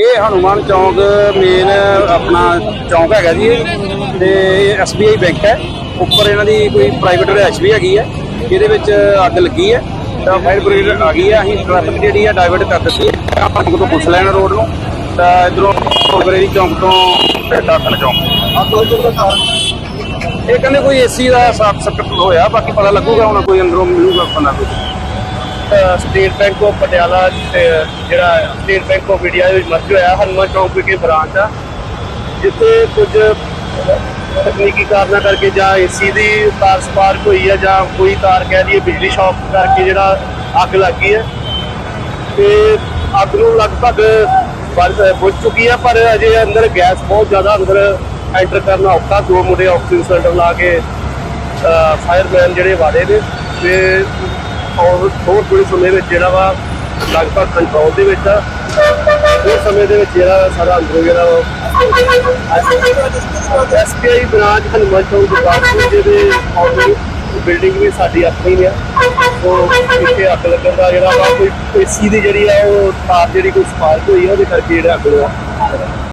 ਇਹ ਹਨੂਮਾਨ ਚੌਂਕ ਮੇਨ ਆਪਣਾ ਚੌਂਕ ਹੈਗਾ ਜੀ ਇਹ। ਤੇ ਐਸਬੀਆਈ ਬੈਂਕ ਹੈ। ਉੱਪਰ ਇਹਨਾਂ ਦੀ ਕੋਈ ਪ੍ਰਾਈਵੇਟ ਰਿਹਾਇਸ਼ ਵੀ ਹੈਗੀ ਹੈ। ਜਿਹਦੇ ਵਿੱਚ ਅੱਗ ਲੱਗੀ ਹੈ। ਤਾਂ ਫਾਇਰ ਬ੍ਰਿਗੇਡ ਆ ਗਈ ਹੈ। ਅਸੀਂ ਟ੍ਰੈਫਿਕ ਜਿਹੜੀ ਹੈ ਡਾਇਵਰਟ ਕਰ ਦਿੱਤੀ ਹੈ। ਆਪਾਂ ਤੋਂ ਪੁੱਛ ਲੈਣ ਰੋਡ ਨੂੰ। ਤਾਂ ਇਧਰੋਂ ਗੁਰਗਰੇਰੀ ਚੌਂਕ ਤੋਂ ਦਾਖਲ ਚੌਂਕ। ਆ ਦੋ ਦਿਨ ਦਾ ਇਹ ਕਹਿੰਦੇ ਕੋਈ ਏਸੀ ਦਾ ਸਾਫ਼ ਸਕਟ ਹੋਇਆ। ਬਾਕੀ ਪਤਾ ਲੱਗੂਗਾ, ਹੁਣ ਕੋਈ ਅੰਦਰੋਂ ਮਿਲੂਗਾ, ਪਤਾ ਕੋਈ ਸਟੇਟ ਬੈਂਕ ਆਫ ਪਟਿਆਲਾ ਜਿਹੜਾ ਸਟੇਟ ਬੈਂਕ ਆਫ ਇੰਡੀਆ ਦੇ ਵਿੱਚ ਮਰਜ ਹੋਇਆ, ਹਨੂੰਮਾਨ ਚੌਂਕ ਵਿਖੇ ਬ੍ਰਾਂਚ ਆ, ਜਿੱਥੇ ਕੁਝ ਤਕਨੀਕੀ ਕਾਰਨਾਂ ਕਰਕੇ ਜਾਂ ਏਸੀ ਦੀ ਤਾਰ ਸਪਾਰਕ ਹੋਈ ਹੈ ਜਾਂ ਕੋਈ ਤਾਰ ਕਹਿ ਲਈਏ ਬਿਜਲੀ ਸ਼ਾਰਟ ਕਰਕੇ ਜਿਹੜਾ ਅੱਗ ਲੱਗ ਗਈ ਹੈ ਤੇ ਅੱਗ ਨੂੰ ਲਗਭਗ ਬਲ- ਬੁਝ ਚੁੱਕੀ ਹੈ ਪਰ ਅਜੇ ਅੰਦਰ ਗੈਸ ਬਹੁਤ ਜ਼ਿਆਦਾ ਅੰਦਰ ਐਂਟਰ ਕਰਨਾ ਔਖਾ। ਦੋ ਮੁੰਡੇ ਆਕਸੀਜਨ ਸਿਲੰਡਰ ਲਾ ਕੇ ਫਾਇਰਮੈਨ ਜਿਹੜੇ ਵਾੜੇ ਨੇ, ਤੇ ਔਰ ਥੋੜ੍ਹੇ ਥੋੜ੍ਹੇ ਸਮੇਂ ਵਿੱਚ ਜਿਹੜਾ ਵਾ ਲਗਭਗ ਕੰਟਰੋਲ ਦੇ ਵਿੱਚ ਆ। ਉਸ ਸਮੇਂ ਦੇ ਵਿੱਚ ਜਿਹੜਾ ਸਾਰਾ ਅੰਦਰੋਂ ਜਿਹੜਾ ਐਸਪੀਆਈ ਬ੍ਰਾਂਚ ਹਨੂੰਮਾਨ ਚੌਂਕ ਦੇ ਪਾਸ ਜਿਹਦੇ ਬਿਲਡਿੰਗ ਵੀ ਸਾਡੀ ਆਪਣੀ ਨੇ ਉਹ ਇੱਥੇ ਅੱਗ ਲੱਗਣ ਦਾ ਜਿਹੜਾ ਵਾ ਕੋਈ ਏਸੀ ਦੀ ਜਿਹੜੀ ਆ ਉਹ ਤਾਰ ਜਿਹੜੀ ਕੋਈ ਸਪਾਰਕ ਹੋਈ ਆ, ਉਹਦੇ ਕਰਕੇ ਜਿਹੜਾ ਅੱਗ ਲੱਗਾ।